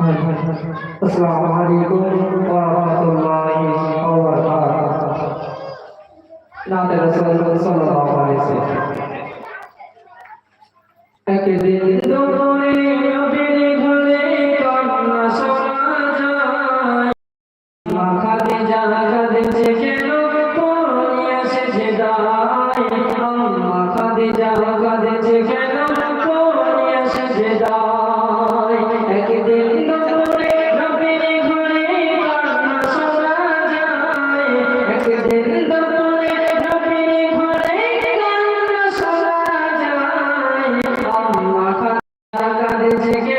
अस्सलाम वालेकुम व रहमतुल्लाहि व बरकातहू नाते रसूल सल्लल्लाहु अलैहि वसल्लम एक दिन दोनों ने नबी घरे कन्या सोना जाए माखा दे जाना कदे से के लोग पोनिया से जिदाए हम माखा दे जाना कदे কাঁদছে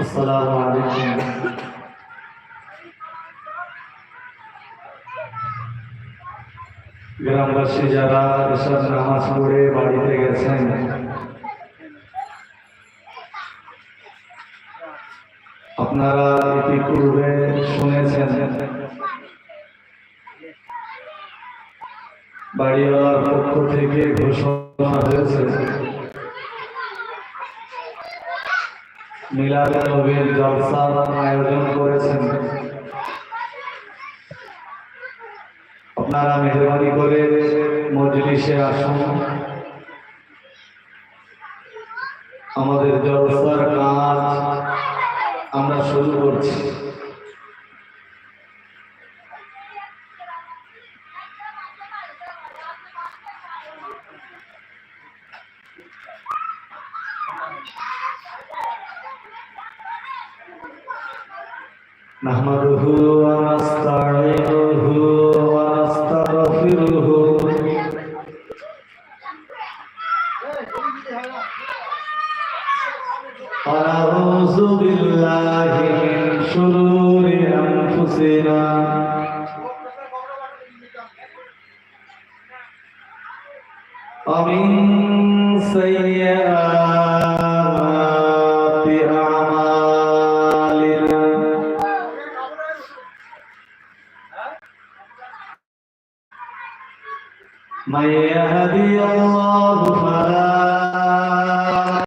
আসসালামু আলাইকুম গ্রামবাসী যারা এসব নামাজ পড়ে বাড়িতে গেছেন আপনারা ইতিপূর্বে শুনেছেন। বাড়িওয়ালার পক্ষ থেকে ঘোষণা হয়েছে। মিলাদ নবীর জলসার আয়োজন করেছেন। আপনারা মেহরবানি করে মজলিসে আসুন। আমাদের জলসার আমরা শুরু করছি نحمده ونستعينه ونستغفره سيئات